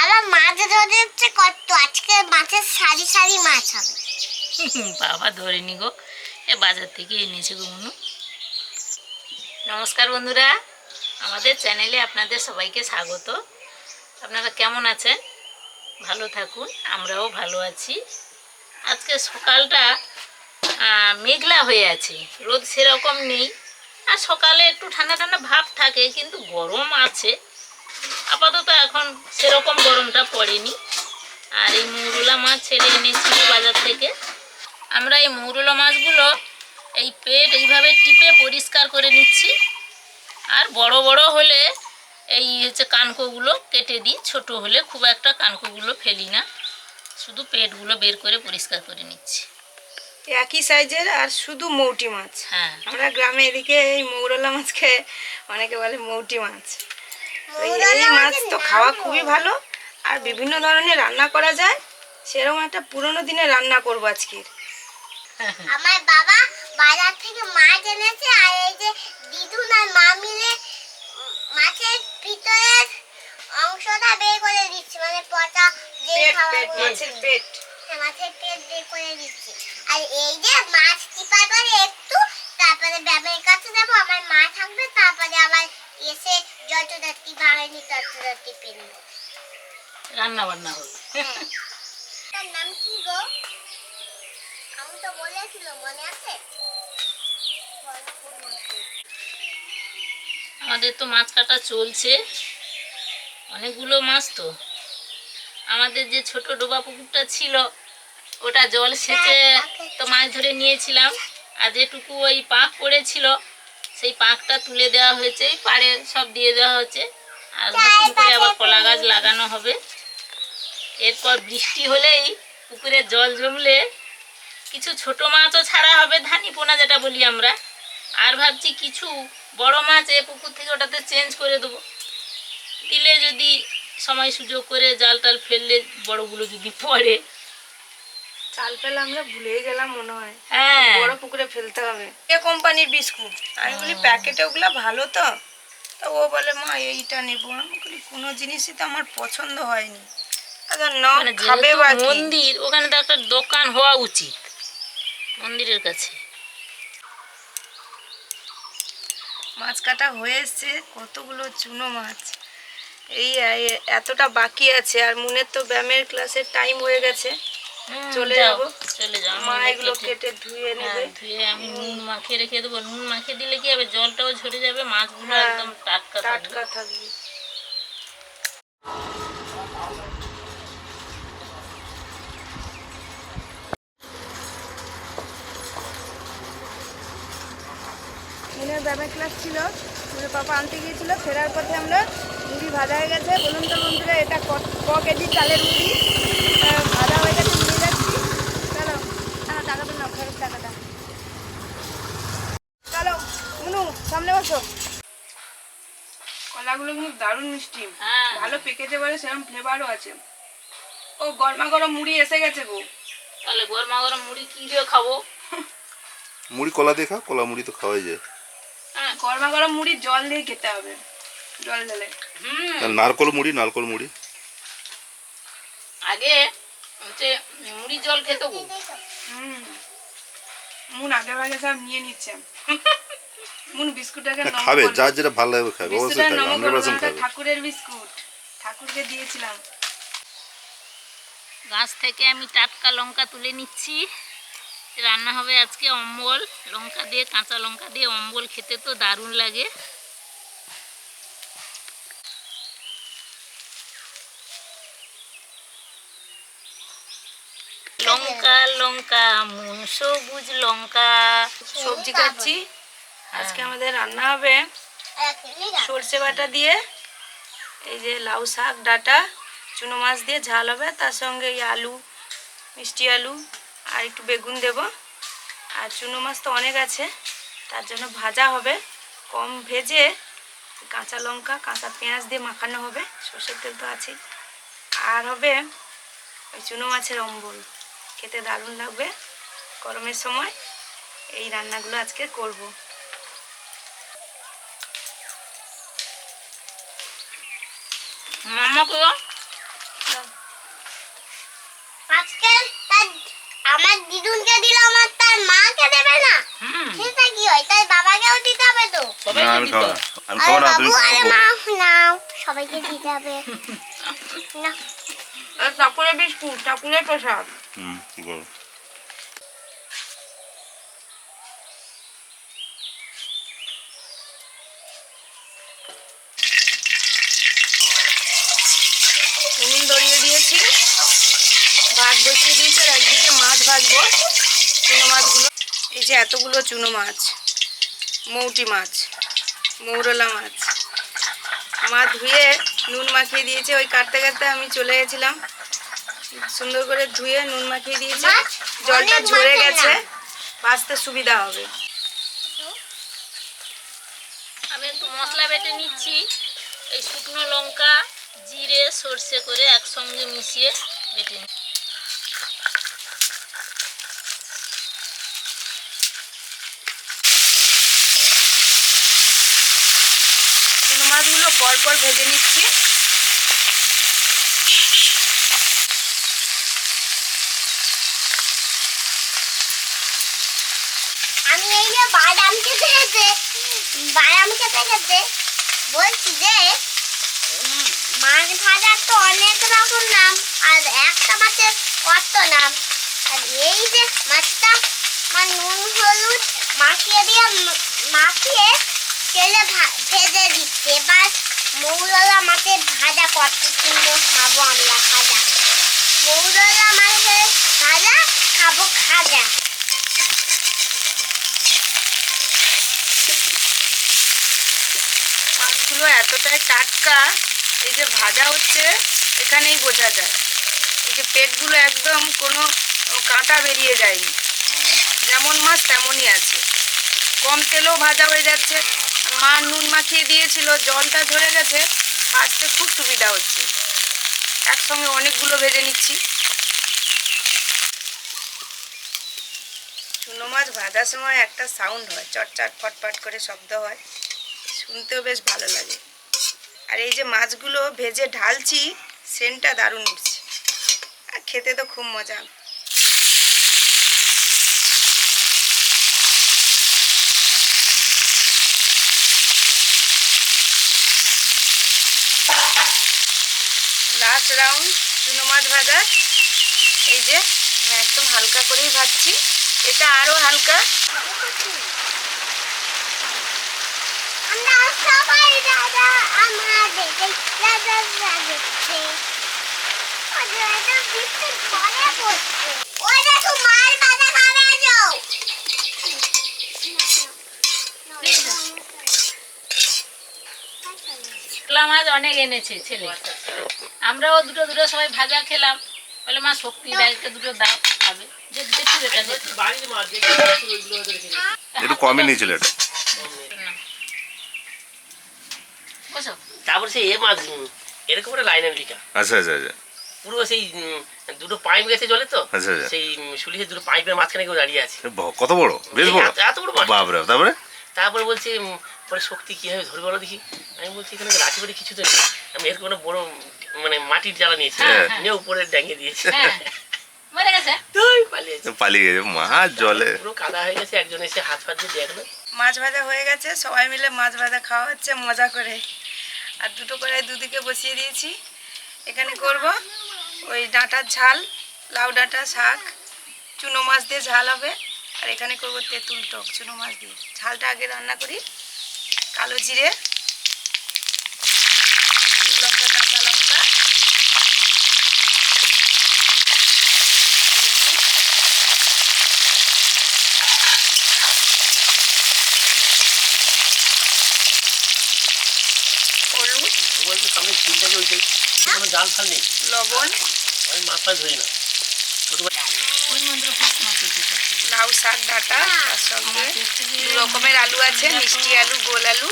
আমার মাছ ধরে হচ্ছে, কত? আজকে মাছের সারি সারি মাছ হবে। বাবা ধরে নি গো। এ বাজার থেকে এনেছে গো নমস্কার বন্ধুরা। আমাদের চ্যানেলে আপনাদের সবাইকে স্বাগত। আপনারা কেমন আছেন? ভালো থাকুন, আমরাও ভালো আছি। আজকে সকালটা মেঘলা হয়ে আছে। রোদ সেরকম নেই। আর সকালে একটু ঠান্ডা ঠান্ডা ভাব থাকে, কিন্তু গরম আছে। আপাতত এখন সেরকম গরমটা পড়েনি। আর এই মৌরলা মাছ ছেলে এনেছিল বাজার থেকে। আমরা এই মৌরলা মাছগুলো এই পেট এইভাবে টিপে পরিষ্কার করে নিচ্ছি। আর বড় বড় হলে এই হচ্ছে কানকোগুলো কেটে দিই ছোট হলে খুব একটা কানকোগুলো ফেলি না। শুধু পেটগুলো বের করে পরিষ্কার করে নিচ্ছি। একই সাইজের আর শুধু মৌটি মাছ। হ্যাঁ। আমরা গ্রামে এদিকে এই মৌরলা মাছকে অনেকে বলে মৌটি মাছ। এই- মাছ তো খাওয়া খুবই ভালো। আর বিভিন্ন ধরনের রান্না করা যায়। সেরকম একটা পুরোনো দিনে রান্না করব আজকের আমার বাবা বাজার থেকে মাছ এনেছে আর এই যে দিদুন আর মা মিলে মাছের ভিতরের অংশটা বের করে দিচ্ছে মানে পচা যে খাবার মাছের পেট। মাছের পেট বের করে দিচ্ছে। আর এই যে মাছ টিপার পরে একটু তারপরে ব্যাবের কাছে যাব আমার মা থাকবে তারপরে আবার এসে যত রাত্রি ভাঙেনি তত রাত্রি পেনবো রান্না বান্না হবে হ্যাঁ। তার নাম কি গো? আমি তো বলেছিল মনে আছে? আমাদের তো মাছ কাটা চলছে। অনেকগুলো মাছ তো। আমাদের যে ছোট ডোবা পুকুরটা ছিল ওটা জল সেচে তো মাছ ধরে নিয়েছিলাম। আর যেটুকু ওই পাক পড়েছিল সেই পাকটা তুলে দেওয়া হয়েছে এই পাড়ে সব দিয়ে দেওয়া হয়েছে। আর নতুন করে আবার কলা গাছ লাগানো হবে। এরপর বৃষ্টি হলেই পুকুরে জল জমলে কিছু ছোট মাছও ছাড়া হবে ধানি পোনা যেটা বলি আমরা। আর ভাবছি কিছু বড় মাছ এ পুকুর থেকে ওটাতে চেঞ্জ করে দেবো। দিলে যদি সময় সুযোগ করে জাল টাল ফেললে বড়গুলো যদি পড়ে। চাল পেলে আমরা ভুলেই গেলাম মনে হয়। হ্যাঁ পুকুরে ফেলতে হবে। এ কোম্পানির বিস্কুট। আমি বলি প্যাকেটে ওগুলো ভালো তো? তা ও বলে মা এইটা নেব। আমি বলি কোনো জিনিসই তো আমার পছন্দ হয়নি। আচ্ছা মানে? মন্দির ওখানে তো একটা দোকান হওয়া উচিত মন্দিরের কাছে। মাছ কাটা হয়ে এসছে কতগুলো চুনো মাছ। এই এতটা বাকি আছে আর মনের তো ব্যায়ামের ক্লাসের টাইম হয়ে গেছে। চলে যাব। চলে যাও মা এগুলো কেটে- ধুয়ে হ্যাঁ, নেবে। ধুয়ে আমি নুন মাখিয়ে রেখে দেবো। নুন মাখিয়ে দিলে কি হবে? জলটাও ঝরে যাবে মাছগুলো হ্যাঁ, একদম টাটকা টাটকা থাকবে। মুনের ব্যায়ামের ক্লাস ছিল মুনের পাপা আনতে গিয়েছিল ফেরার পথে আমরা মুড়ি ভাজা হয়ে গেছে। বলুন তো বন্ধুরা এটা ক- ক কেজি চালের মুড়ি আহ, ভাজা হয়ে গেছে নিয়ে যাচ্ছি চলো না টাকাটা। চলো মুনু সামনে বসো। কলাগুলো কিন্তু দারুণ মিষ্টি। হ্যাঁ। ভালো পেকেছে বলে সেরকম ফ্লেভারও আছে। ও গরমা গরম মুড়ি এসে গেছে গো। তাহলে গরমা গরম মুড়ি কি দিয়ে খাব? মুড়ি কলা দিয়ে খাও কলা মুড়ি তো খাওয়াই যায়। হ্যাঁ। গরমা গরম মুড়ি জল দিয়ে খেতে হবে জল ঢেলে। নারকল মুড়ি নারকল মুড়ি। আগে হচ্ছে মুড়ি জল খেতে গো হুম। মুন আগে ভাগে সব নিয়ে নিচ্ছে। মুন বিস্কুটটাকে হ্যাঁ, খাবে যা যেটা ভালো লাগবে খাবে অবশ্যই খাবে খাবে। ঠাকুরের বিস্কুট। ঠাকুরকে দিয়েছিলাম। গাছ থেকে আমি টাটকা লঙ্কা তুলে নিচ্ছি। রান্না হবে আজকে অম্বল। লঙ্কা দিয়ে কাঁচা লঙ্কা দিয়ে অম্বল খেতে তো দারুণ লাগে। লঙ্কা লঙ্কা মন সবুজ লঙ্কা সবজি কাটছি আজকে আমাদের রান্না হবে সর্ষে বাটা দিয়ে এই যে লাউ শাক ডাটা চুনো মাছ দিয়ে ঝাল হবে। তার সঙ্গে এই আলু মিষ্টি আলু আর একটু বেগুন দেব। আর চুনো মাছ তো অনেক আছে তার জন্য ভাজা হবে। কম ভেজে কাঁচা লঙ্কা কাঁচা পেঁয়াজ দিয়ে মাখানো হবে। সর্ষের তেল তো আছেই। আর হবে ওই চুনো মাছের অম্বল। খেতে দারুণ লাগবে। গরমের সময় এই রান্নাগুলো আজকে করব। মামা কেউ আজকে আমার দিদুনকে দিল আমার তার মাকে দেবে না। হুম। সেটা কি হয়? তাই বাবাকেও দিতে হবে তো। সবাইকে আমি খাব না। আমি খাব না তুমি বাবু আরে খাব। মা নাও সবাইকে দিতে হবে। না। ঠাকুরের বিস্কুট ঠাকুরের প্রসাদ। হুম উনুন ধরিয়ে দিয়েছি। ভাত বসিয়ে দিয়েছি আর একদিকে মাছ ভাজবো চুনো মাছগুলো। এই যে এতগুলো চুনো মাছ মৌটি মাছ মৌরলা মাছ। মাছ ধুয়ে নুন মাখিয়ে দিয়েছে ওই কাটতে কাটতে আমি চলে গেছিলাম। সুন্দর করে ধুয়ে নুন মাখিয়ে দিয়েছে। জলটা ঝরে গেছে। বাঁচতে ভাজতে সুবিধা হবে। আমি একটু মশলা বেটে নিচ্ছি। এই শুকনো লঙ্কা জিরে সর্ষে করে একসঙ্গে মিশিয়ে বেটে নিচ্ছি চুনো মাছগুলো পরপর ভেজে নিচ্ছি। আমি এই যে বাদাম খেতে খেতে, বাদাম খেতে খেতে বলছি যে মাছ ভাজার তো অনেক রকম নাম, আর একটা মাছের কত নাম। আর এই যে মাছটা, আমার নুন, হলুদ মাখিয়ে দিয়ে মাখিয়ে তেলে ভেজে দিচ্ছে। এবার মৌরলা মাছের ভাজা কত সুন্দর খাব আমরা ভাজা। মৌরলা মাছের ভাজা, খাব খাজা। মাছগুলো এতটাই টাটকা, এই যে ভাজা হচ্ছে, এখানেই বোঝা যায়। এই যে পেটগুলো একদম কোনো কাঁটা বেরিয়ে যায়নি। যেমন মাছ, তেমনই আছে। কম তেলেও ভাজা হয়ে যাচ্ছে। মা নুন মাখিয়ে দিয়েছিল, জলটা ঝরে গেছে ভাজতে খুব সুবিধা হচ্ছে। একসঙ্গে অনেকগুলো ভেজে নিচ্ছি। চুনো মাছ ভাজার সময় একটা সাউন্ড হয়, চটচট, ফটফট করে শব্দ হয়। শুনতেও বেশ ভালো লাগে। আর এই যে মাছগুলো ভেজে ঢালছি, সেন্টটা দারুণ উঠছে আর খেতে তো খুব মজা। লাস্ট রাউন্ড চুনো মাছ ভাজা এই যে আমি একদম হালকা করেই ভাজছি। এটা আরও হালকা। মাছ অনেক এনেছে ছেলে। আমরাও দুটো দুটো সবাই ভাজা খেলাম। বলে মা শক্তি ডাইলটা দুটো দাও খাবে। একটু নিয়েছিল এটা। তারপর এ মাছ এরকম একটা আচ্ছা আচ্ছা আচ্ছা। পুরো সেই দুটো পাইপ গেছে জলে তো। আচ্ছা, আচ্ছা। সেই দুটো পাইপের মাঝখানে কেউ দাঁড়িয়ে আছে। কত বড়? বেশ বড়। এত- বড় মাছ। বাপরে তারপরে? তারপরে বলছে পরে শক্তি কীভাবে ধরবে বলো দেখি। আমি বলছি এখানে রাখি বাড়ি কিছু তো নেই। আমি এরকম একটা বড় মানে মাটির জ্বালা নিয়েছি। হ্যাঁ, হ্যাঁ। নিয়ে উপরে ড্যাঙে দিয়েছি। হ্যাঁ মরে গেছে? তুই পালিয়েছি। পালিয়ে গেছে মাছ জলে। পুরো কাদা হয়ে গেছে একজন এসে হাত ফাত দিয়ে দেখল। মাছ ভাজা হয়ে গেছে সবাই মিলে মাছ ভাজা খাওয়া হচ্ছে মজা করে। আর দুটো কড়াই দুদিকে বসিয়ে দিয়েছি। এখানে করব ওই ডাঁটার ঝাল লাউ ডাঁটা শাক। চুনো মাছ দিয়ে ঝাল হবে। আর এখানে করব তেঁতুল টক চুনো মাছ দিয়ে। ঝালটা আগে রান্না করি কালো জিরে লঙ্কা কাঁচা লঙ্কা বেগুন, হলুদ বলছে সামনে ঝিলটাকে ওইটাই কোনো জাল ফাল নেই? লবণ। আমি মাছ ধরি না। লাউ শাক ডাঁটা তার সঙ্গে দু রকমের আলু আছে মিষ্টি আলু গোল আলু।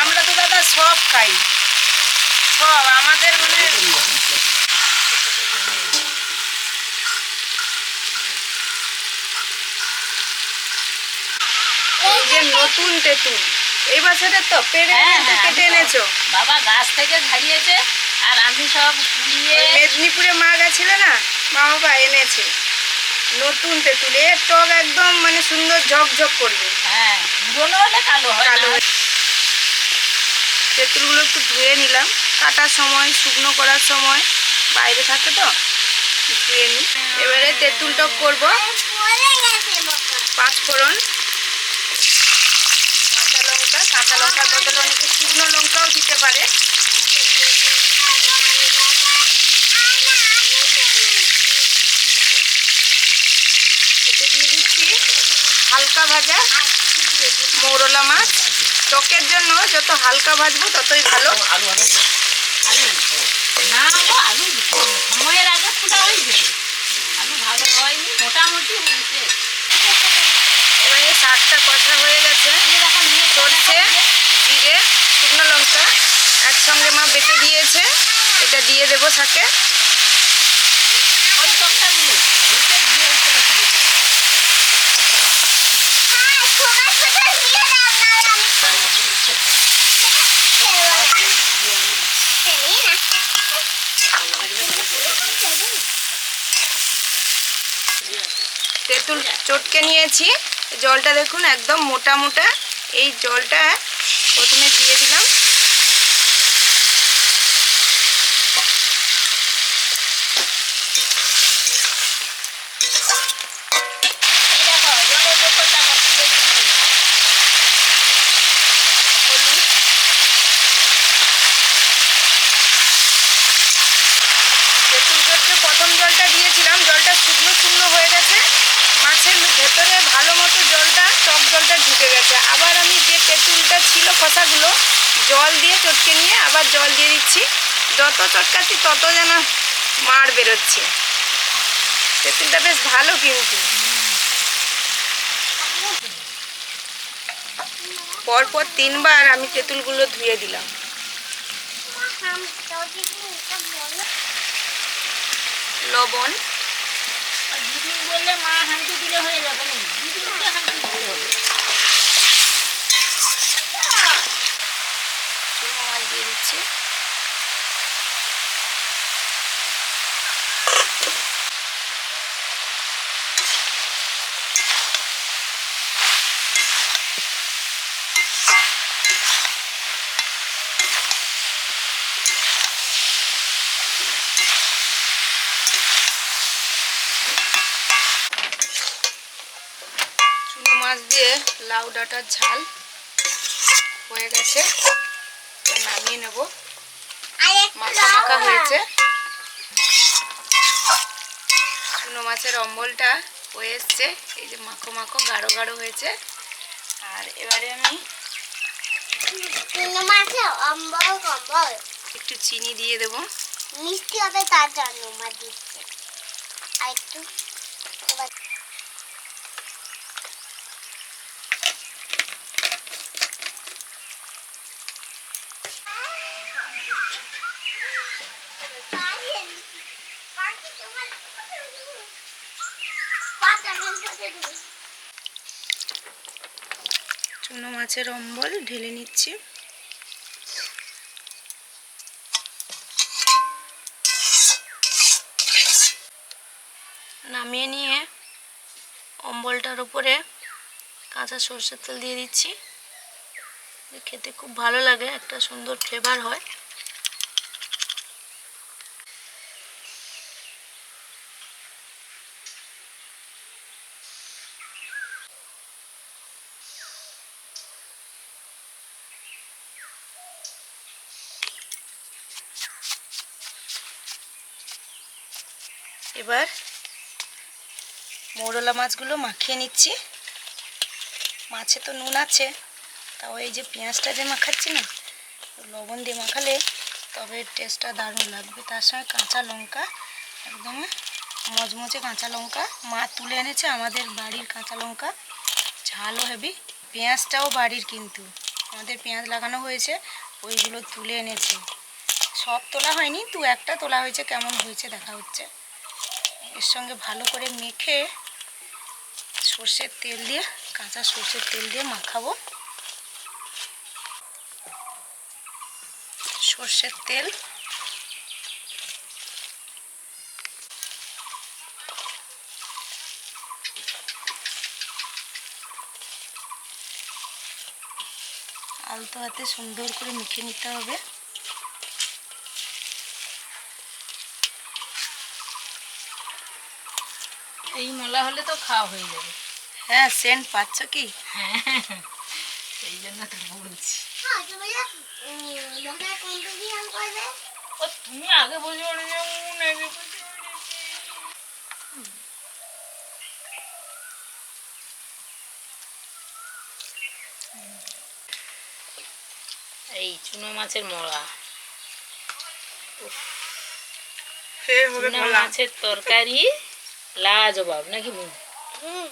আমরা তো দাদা সব খাই। সব আমাদের মানে নতুন তেঁতুল। এই বছরের তো পেরে হ্যাঁ, হ্যাঁ, কেটে এনেছো। বাবা গাছ থেকে ঝাড়িয়েছে আর আমি সব কুড়িয়ে মেদিনীপুরে মা গেছিল না? মা বাবা এনেছে। নতুন তেঁতুল। এর টক একদম মানে সুন্দর ঝকঝক করবে। হ্যাঁ পুরোনো হলে কালো কালো তেঁতুলগুলো একটু ধুয়ে নিলাম। কাটার সময় শুকনো করার সময়। বাইরে থাকে তো ধুয়ে নিই এবারে তেঁতুল টক করব পড়ে গেছে বোকা পাঁচ ফোড়ন কাঁচা লঙ্কা, কাঁচা লঙ্কার বদলে অনেকে শুকনো লঙ্কাও দিতে পারে। হালকা ভাজা মৌরলা মাছ। টকের জন্য যত হালকা ভাজবো ততই ভালো। সময়ের আগে ফুটা হয়ে গেছে। ভালো হয়নি, মোটামুটি হয়েছে। শাকটা কষা হয়ে গেছে। সরষে জিরে, শুকনো লঙ্কা একসঙ্গে মা বেটে দিয়েছে। এটা দিয়ে দেবো শাকে। তেঁতুল চটকে নিয়েছি। জলটা দেখুন একদম মোটা মোটা। এই জলটা প্রথমে দিয়ে দিলাম এই দেখো জলের বোতলটা বসিয়ে দিয়েছি হলুদ তেঁতুল চটকে প্রথম জলটা দিয়েছিলাম জলটা শুকনো শুকনো হয়ে গেছে মাছের ভেতরে ভালো মতো জলটা টক জলটা ঢুকে গেছে আবার আমি যে তেঁতুলটা ছিল খোসাগুলো, জল দিয়ে চটকে নিয়ে আবার জল দিয়ে দিচ্ছি। যত চটকাচ্ছি তত যেন মার বেরোচ্ছে। তেঁতুলটা বেশ ভালো কিন্তু। পরপর তিনবার আমি তেঁতুলগুলো ধুয়ে দিলাম। লবণ। বললে মা দিলে হয়ে যাবে দিলে হবে চুনো মাছ দিয়ে দিচ্ছি। মাছ দিয়ে লাউ ডাঁটার ঝাল হয়ে গেছে। নামিয়ে নেব। মাখা মাখা হয়েছে। চুনো মাছের অম্বলটা হয়ে এসছে। এই যে মাখো মাখো গাঢ় গাঢ় হয়েছে। আর এবারে আমি একটু চিনি দিয়ে দেবো। মিষ্টি হবে তার জন্য মা দিচ্ছে। আর একটু এবার চুনো মাছের অম্বল ঢেলে নিচ্ছি। নামিয়ে নিয়ে অম্বলটার উপরে কাঁচা সর্ষের তেল দিয়ে দিচ্ছি। খেতে খুব ভালো লাগে, একটা সুন্দর ফ্লেভার হয়। এবার মৌরলা মাছগুলো মাখিয়ে নিচ্ছি। মাছে তো নুন আছে, তাও এই যে পেঁয়াজটা যে মাখাচ্ছি না, লবণ দিয়ে মাখালে তবে টেস্টটা দারুণ লাগবে। তার সঙ্গে কাঁচা লঙ্কা, একদম মচমচে কাঁচা লঙ্কা। মা তুলে এনেছে আমাদের বাড়ির কাঁচা লঙ্কা, ঝালও হেবি পেঁয়াজটাও বাড়ির কিন্তু, আমাদের পেঁয়াজ লাগানো হয়েছে, ওইগুলো তুলে এনেছে। সব তোলা হয়নি, দু একটা তোলা হয়েছে, কেমন হয়েছে দেখা হচ্ছে। এর সঙ্গে ভালো করে মেখে সর্ষের তেল দিয়ে, কাঁচা সর্ষের তেল দিয়ে মাখাবো। সর্ষের তেল। আলতো হাতে সুন্দর করে মেখে নিতে হবে। এই মলা হলে তো খাওয়া হয়ে যাবে। হ্যাঁ সেন্ট পাচ্ছ কি? হ্যাঁ সেই জন্য তো বলছি। তুমি ও আগে আগে এই চুনো মাছের মলা। সে চুনো মাছের তরকারি। লাজবাব নাকি হুম,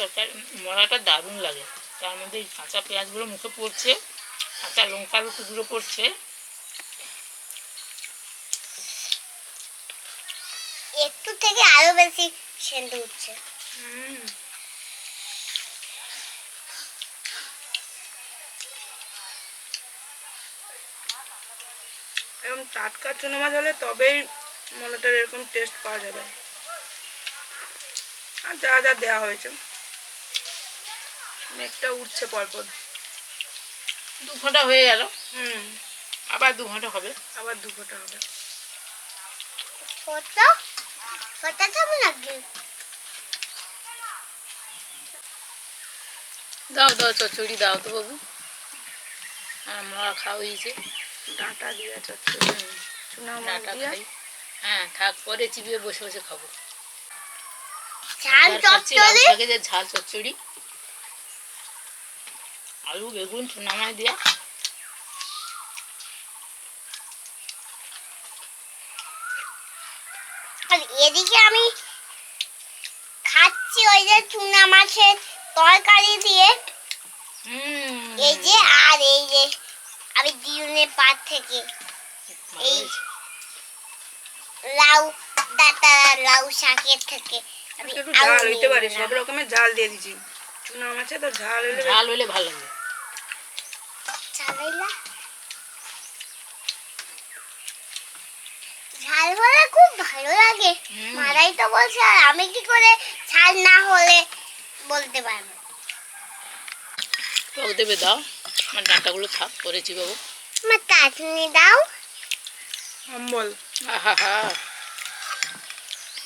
তরকারি মলাটা দারুণ লাগে। তার মধ্যে এই কাঁচা পেঁয়াজগুলো মুখে পড়ছে কাঁচা লঙ্কার টুকরো পড়ছে। একটু থেকে আরও বেশি সেন্ট উঠছে এরকম টাটকা চুনো মাছ হলে তবেই মলাটার এরকম টেস্ট পাওয়া যাবে। আর যা যা দেওয়া হয়েছে। মেঘটা উঠছে পরপর। দু ঘণ্টা হয়ে গেল। হুম। আবার দু ঘণ্টা হবে। আবার দু ফোঁটা হবে। ছোট ছোট খাব নাকি দাও দাও চচ্চড়ি দাও তো বাবু। আমরা খাওয়া হয়েছে। ডাঁটা দিয়ে চচ্চড়ি। ডাটা খাই। হ্যাঁ থাক পরে চিবিয়ে বসে বসে খাব। ঝাল চচ্চড়ি? শাকের ঝাল চচ্চড়ি। আলু বেগুন চুনা মাছ দিয়া। আর এদিকে আমি খাচ্ছি ওই যে চুনা মাছের তরকারি দিয়ে। এই যে আর এই যে আমি দিউনের পার থেকে এই লাউ ডাটা লাউ শাকের থেকে আমি আলু ঝাল হইতে পারে সব রকমের ঝাল দিয়ে দিচ্ছি চুনা মাছে তো ঝাল হলে ঝাল হলে ভালো হইলা? ঝাল হলে খুব ভালো লাগে। মারাই তো বলছে আর আমি কি করে ঝাল না হলে বলতে পারব। টক দেবে দাও। আমার ডাঁটাগুলো থাক চিবাবো আমার কাটনি দাও। অম্বল। আহা হা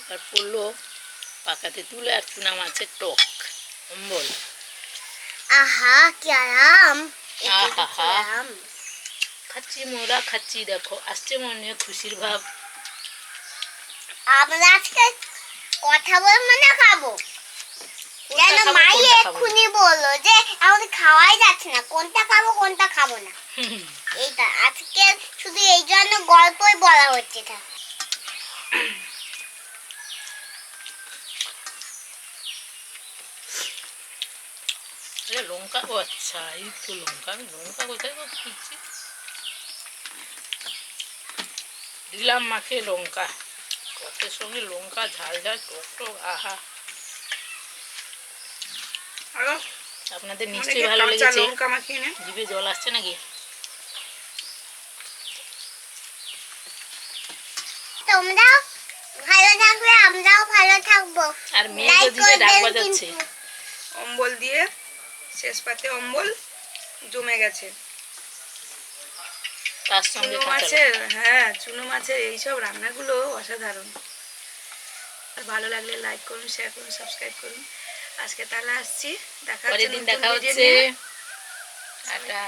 এবার পড়ল পাকাতে তুলে আর চুনা মাছের টক অম্বল। আহা কি আরাম। আহা। খাচ্ছি মোরা খাচ্ছি দেখো আসছে মনে খুশির ভাব। আমরা আজকে কথা বলব না খাব? খাব, মাই এক্ষুনি বলল যে আমাদের খাওয়াই যাচ্ছে না কোনটা খাব কোনটা খাব না। এইটা আজকে শুধু এই জন্য গল্পই বলা হচ্ছে এটা। লঙ্কা ও আচ্ছা এই তো লঙ্কা আমি লঙ্কা কোথায় খুঁজছি? দিলাম মাকে লঙ্কা। কতের সঙ্গে লঙ্কা ঝাল ঝাল টক টক আহা। আপনাদের নিশ্চয়ই ভালো লেগেছে। জিভে জল আসছে নাকি? তোমরাও ভালো থাকবে আমরাও ভালো থাকব। আর মেয়ে ডাক বাজাচ্ছে। অম্বল দিয়ে শেষ পাতে অম্বল জমে গেছে। তার সঙ্গে মাছের হ্যাঁ চুনো মাছের এইসব রান্নাগুলো অসাধারণ। আর ভালো লাগলে লাইক করুন শেয়ার করুন সাবস্ক্রাইব করুন। আজকে তাহলে আসছি। দেখা হচ্ছে দিন দেখা হচ্ছে। টাটা।